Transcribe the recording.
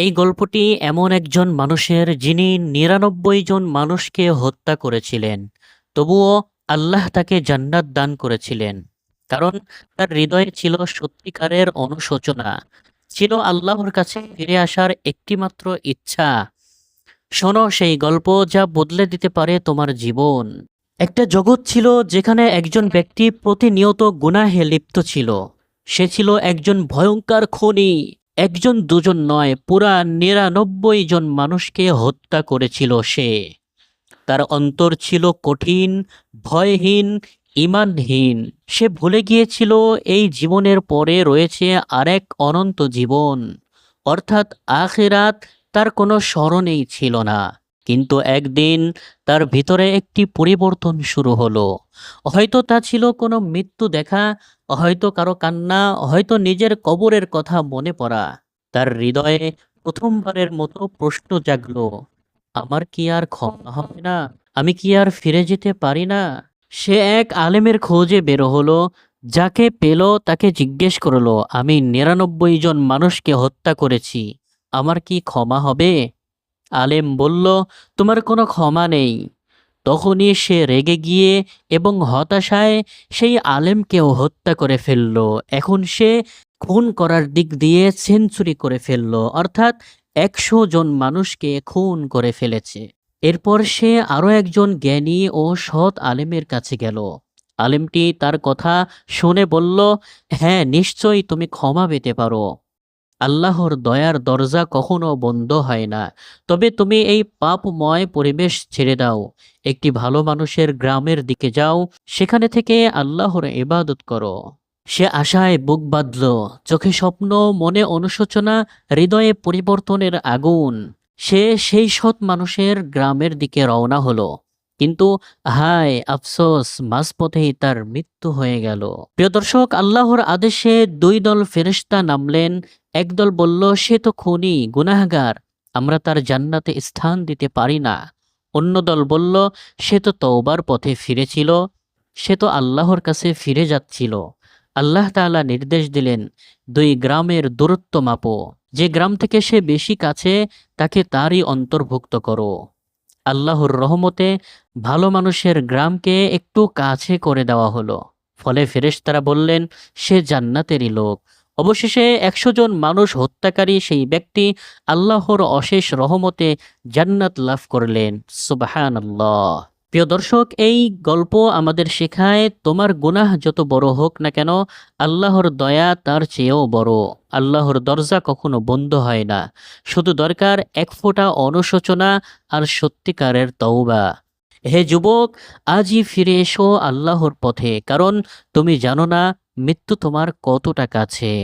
এই গল্পটি এমন একজন মানুষের যিনি নিরানব্বই জন মানুষকে হত্যা করেছিলেন। তবুও আল্লাহ তাকে জান্নাত দান করেছিলেন। কারণ তার হৃদয়ে ছিল সত্যিকারের অনুশোচনা। ছিল আল্লাহর কাছে ফিরে আসার একটিমাত্র ইচ্ছা। শোনো সেই গল্প যা বদলে দিতে পারে তোমার জীবন। একটা জগৎ ছিল যেখানে একজন ব্যক্তি প্রতিনিয়ত গুনাহে লিপ্ত ছিল। সে ছিল একজন ভয়ঙ্কর খনি। একজন দুজন নয়, পুরা নিরানব্বই জন মানুষকে হত্যা করেছিল সে। তার অন্তর ছিল কঠিন, ভয়হীন ইমানহীন সে ভুলে গিয়েছিল, এই জীবনের পরে রয়েছে আরেক অনন্ত জীবন। অর্থাৎ আখেরাত তার কোনো স্মরণেই ছিল না। কিন্তু একদিন তার ভিতরে একটি পরিবর্তন শুরু হলো। হয়তো তা ছিল কোনো মৃত্যু দেখা, হয়তো কারও কান্না, হয়তো নিজের কবরের কথা মনে পড়া। তার হৃদয়ে প্রথমবারের মতো প্রশ্ন জাগলো, আমার কি আর ক্ষমা হবে না? আমি কি আর ফিরে যেতে পারি না? সে এক আলেমের খোঁজে বের হলো, যাকে পেল, তাকে জিজ্ঞেস করল, আমি নিরানব্বই জন মানুষকে হত্যা করেছি, আমার কি ক্ষমা হবে? আলেম বলল, তোমার কোনো ক্ষমা নেই। তখনই সে রেগে গিয়ে এবং হতাশায় সেই আলেমকেও হত্যা করে ফেলল। এখন সে খুন করার দিক দিয়ে সেঞ্চুরি করে ফেলল, অর্থাৎ একশো জন মানুষকে খুন করে ফেলেছে। এরপর সে আরও একজন জ্ঞানী ও সৎ আলেমের কাছে গেল। আলেমটি তার কথা শুনে বলল হ্যাঁ নিশ্চয়ই তুমি ক্ষমা পেতে পারো। আল্লাহর দয়ার দরজা কখনো বন্ধ হয় না। তবে তুমি এই পাপময় পরিবেশ ছেড়ে দাও। একটি ভালো মানুষের গ্রামের দিকে যাও, সেখানে থেকে আল্লাহর ইবাদত করো। সে আশায় বুক বাঁধল, চোখে স্বপ্ন, মনে অনুশোচনা, হৃদয়ে পরিবর্তনের আগুন। সে সেই সৎ মানুষের গ্রামের দিকে রওনা হলো। কিন্তু হায় আফসোস, মাঝপথেই তার মৃত্যু হয়ে গেল। প্রিয় দর্শক, আল্লাহর আদেশে দুই দল ফেরেশতা নামলেন। একদল বলল, সে তো খুনি, গুনাহগার। আমরা তার জান্নাতে স্থান দিতে পারি না। অন্য দল বলল, সে তো তওবার পথে ফিরেছিল। সে তো আল্লাহর কাছে ফিরে যাচ্ছিল। আল্লাহ তাআলা নির্দেশ দিলেন, দুই গ্রামের দূরত্ব মাপো। যে গ্রাম থেকে সে বেশি কাছে, তাকে তারই অন্তর্ভুক্ত করো। আল্লাহর রহমতে ভালো মানুষের গ্রামকে একটু কাছে করে দেওয়া হলো। ফলে ফেরেশতারা বললেন, সে জান্নাতেরই লোক। অবশেষে একশো জন মানুষ হত্যাকারী সেই ব্যক্তি আল্লাহর অশেষ রহমতে জান্নাত লাভ করলেন। সুবাহান আল্লাহ প্রিয় দর্শক, এই গল্প আমাদের শেখায়, তোমার গুনাহ যত বড় হোক না কেন, আল্লাহর দয়া তার চেয়েও বড়। আল্লাহর দরজা কখনো বন্ধ হয় না। শুধু দরকার এক ফোঁটা অনুশোচনা আর সত্যিকারের তওবা। হে যুবক, আজই ফিরে এসো আল্লাহর পথে, কারণ তুমি জানো না, মৃত্যু তোমার কতটা কাছে।